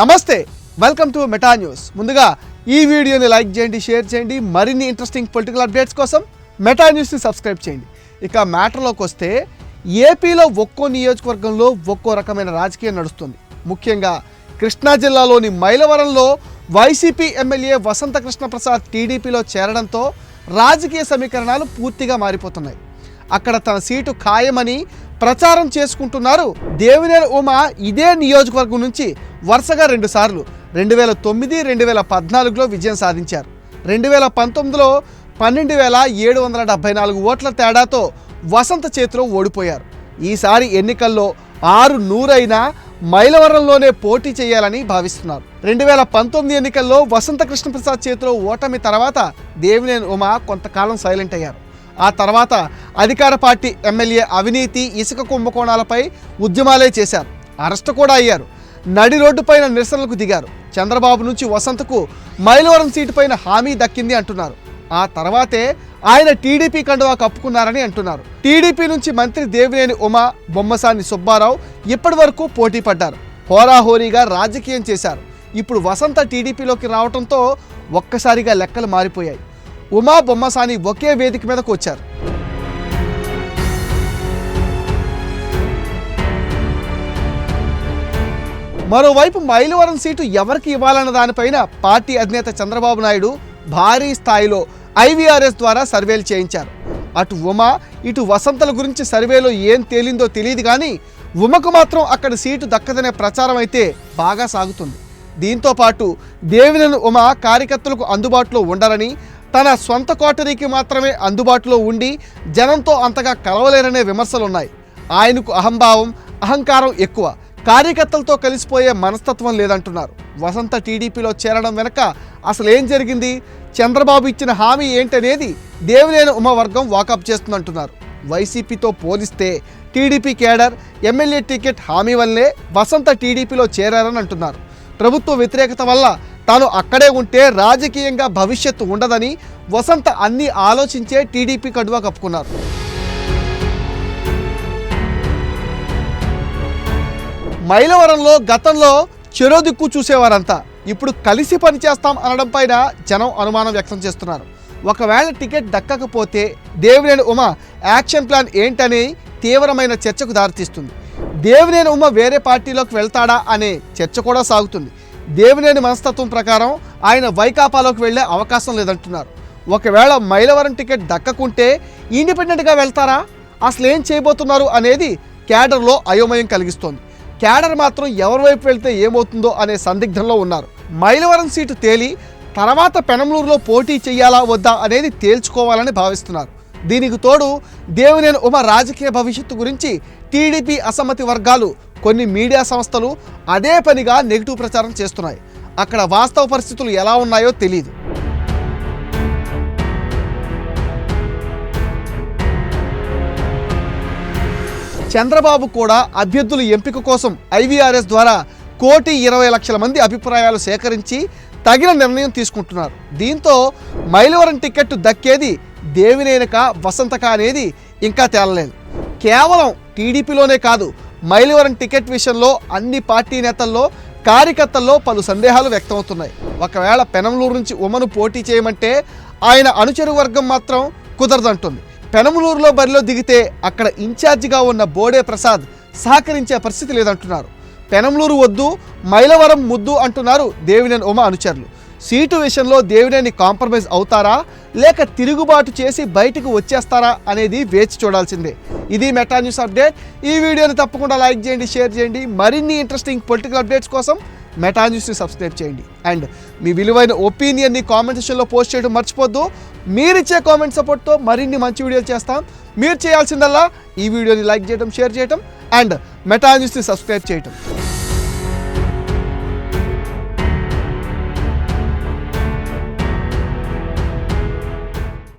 నమస్తే welcome to meta news ముందుగా ఈ వీడియోని లైక్ చేయండి షేర్ చేయండి. మరిన్ని ఇంట్రెస్టింగ్ పొలిటికల్ అప్డేట్స్ కోసం మెటా న్యూస్ని సబ్స్క్రైబ్ చేయండి. ఇక మ్యాటర్లోకి వస్తే ఏపీలో ఒక్కో నియోజకవర్గంలో ఒక్కో రకమైన రాజకీయం నడుస్తుంది. ముఖ్యంగా కృష్ణా జిల్లాలోని మైలవరంలో వైసీపీ ఎమ్మెల్యే వసంత కృష్ణప్రసాద్ టీడీపీలో చేరడంతో రాజకీయ సమీకరణాలు పూర్తిగా మారిపోతున్నాయి. అక్కడ తన సీటు ఖాయమని ప్రచారం చేసుకుంటున్నారు దేవినేని ఉమ. ఇదే నియోజకవర్గం నుంచి వరుసగా రెండుసార్లు రెండు వేల తొమ్మిది రెండు వేల పద్నాలుగులో విజయం సాధించారు. రెండు వేల పంతొమ్మిదిలో పన్నెండు వేల ఏడు వందల డెబ్బై నాలుగు ఓట్ల తేడాతో వసంత చేతిలో ఓడిపోయారు. ఈసారి ఎన్నికల్లో ఆరు నూరైనా మైలవరంలోనే పోటీ చేయాలని భావిస్తున్నారు. రెండు వేల పంతొమ్మిది ఎన్నికల్లో వసంత కృష్ణప్రసాద్ చేతిలో ఓటమి తర్వాత దేవినేని ఉమ కొంతకాలం సైలెంట్ అయ్యారు. ఆ తర్వాత అధికార పార్టీ ఎమ్మెల్యే అవినీతి ఇసుక కుంభకోణాలపై ఉద్యమాలే చేశారు. అరెస్ట్ కూడా అయ్యారు. నడి రోడ్డుపైన నిరసనలకు దిగారు. చంద్రబాబు నుంచి వసంతకు మైలవరం సీటు పైన హామీ దక్కింది అంటున్నారు. ఆ తర్వాతే ఆయన టీడీపీ కండువా కప్పుకున్నారని అంటున్నారు. టీడీపీ నుంచి మంత్రి దేవినేని ఉమ బొమ్మసాని సుబ్బారావు ఇప్పటి వరకు పోటీ పడ్డారు. హోరాహోరీగా రాజకీయం చేశారు. ఇప్పుడు వసంత టీడీపీలోకి రావడంతో ఒక్కసారిగా లెక్కలు మారిపోయాయి. ఉమా బొమ్మసాని ఒకే వేదిక మీదకు వచ్చారు. మరోవైపు మైలవరం సీటు ఎవరికి ఇవ్వాలన్న దానిపైన పార్టీ అధినేత చంద్రబాబు నాయుడు భారీ స్థాయిలో ఐవీఆర్ఎస్ ద్వారా సర్వేలు చేయించారు. అటు ఉమ ఇటు వసంతల గురించి సర్వేలో ఏం తేలిందో తెలియదు కానీ ఉమకు మాత్రం అక్కడ సీటు దక్కదనే ప్రచారం అయితే బాగా సాగుతుంది. దీంతో పాటు దేవినేని ఉమ కార్యకర్తలకు అందుబాటులో ఉండరని తన సొంత కోటరీకి మాత్రమే అందుబాటులో ఉండి జనంతో అంతగా కలవలేరనే విమర్శలున్నాయి. ఆయనకు అహంభావం అహంకారం ఎక్కువ. కార్యకర్తలతో కలిసిపోయే మనస్తత్వం లేదంటున్నారు. వసంత టీడీపీలో చేరడం వెనక అసలు ఏం జరిగింది? చంద్రబాబు ఇచ్చిన హామీ ఏంటనేది దేవినేని ఉమావర్గం వాకప్ చేస్తుందంటున్నారు. వైసీపీతో పోలిస్తే టీడీపీ కేడర్ ఎమ్మెల్యే టికెట్ హామీ వల్లే వసంత టీడీపీలో చేరారని అంటున్నారు. ప్రభుత్వ వ్యతిరేకత వల్ల తాను అక్కడే ఉంటే రాజకీయంగా భవిష్యత్తు ఉండదని వసంత అన్ని ఆలోచించే టీడీపీ కడువా కప్పుకున్నారు. మైలవరంలో గతంలో చెరో దిక్కు చూసేవారంతా. ఇప్పుడు కలిసి పనిచేస్తాం అనడం పైన జనం అనుమానం వ్యక్తం చేస్తున్నారు. ఒకవేళ టికెట్ దక్కకపోతే దేవినేని ఉమ యాక్షన్ ప్లాన్ ఏంటని తీవ్రమైన చర్చకు దారితీస్తుంది. దేవినేని ఉమ వేరే పార్టీలోకి వెళ్తాడా అనే చర్చ కూడా సాగుతుంది. దేవినేని మనస్తత్వం ప్రకారం ఆయన వైకాపాలోకి వెళ్ళే అవకాశం లేదంటున్నారు. ఒకవేళ మైలవరం టికెట్ దక్కకుంటే ఇండిపెండెంట్గా వెళ్తారా? అసలు ఏం చేయబోతున్నారు అనేది క్యాడర్లో అయోమయం కలిగిస్తోంది. క్యాడర్ మాత్రం ఎవరి వైపు వెళ్తే ఏమవుతుందో అనే సందిగ్ధంలో ఉన్నారు. మైలవరం సీటు తేలి తర్వాత పెనమలూరులో పోటీ చేయాలా వద్దా అనేది తేల్చుకోవాలని భావిస్తున్నారు. దీనికి తోడు దేవినేని ఉమ రాజకీయ భవిష్యత్తు గురించి టీడీపీ అసమ్మతి వర్గాలు కొన్ని మీడియా సంస్థలు అదే పనిగా నెగిటివ్ ప్రచారం చేస్తున్నాయి. అక్కడ వాస్తవ పరిస్థితులు ఎలా ఉన్నాయో తెలియదు చంద్రబాబు కూడా అభ్యర్థుల ఎంపిక కోసం ఐవీఆర్ఎస్ ద్వారా కోటి ఇరవై లక్షల మంది అభిప్రాయాలు సేకరించి తగిన నిర్ణయం తీసుకుంటున్నారు. దీంతో మైలవరం టికెట్ దక్కేది దేవినేనక వసంతక అనేది ఇంకా తేలలేదు. కేవలం టీడీపీలోనే కాదు మైలవరం టికెట్ విషయంలో అన్ని పార్టీ నేతల్లో కార్యకర్తల్లో పలు సందేహాలు వ్యక్తమవుతున్నాయి. ఒకవేళ పెనంలూరు నుంచి ఉమను పోటీ చేయమంటే ఆయన అనుచరు వర్గం మాత్రం కుదరదంటుంది. పెనమలూరులో బరిలో దిగితే అక్కడ ఇన్ఛార్జిగా ఉన్న బోడే ప్రసాద్ సహకరించే పరిస్థితి లేదంటున్నారు. పెనమలూరు వద్దు మైలవరం ముద్దు అంటున్నారు దేవినేని ఉమ అనుచరులు. సీటు విషయంలో దేవినేని కాంప్రమైజ్ అవుతారా? లేక తిరుగుబాటు చేసి బయటకు వచ్చేస్తారా అనేది వేచి చూడాల్సిందే. ఇది మెటా న్యూస్ అప్డేట్. ఈ వీడియోని తప్పకుండా లైక్ చేయండి షేర్ చేయండి. మరిన్ని ఇంట్రెస్టింగ్ పొలిటికల్ అప్డేట్స్ కోసం మెటా న్యూస్ని సబ్స్క్రైబ్ చేయండి. అండ్ మీ విలువైన ఒపీనియన్ని కామెంట్ సెక్షన్లో పోస్ట్ చేయడం మర్చిపోద్దు. మీరిచ్చే కామెంట్ సపోర్ట్తో మరిన్ని మంచి వీడియోలు చేస్తాం. మీరు చేయాల్సిందల్లా ఈ వీడియోని లైక్ చేయడం షేర్ చేయడం అండ్ మెటా న్యూస్ని సబ్స్క్రైబ్ చేయటం.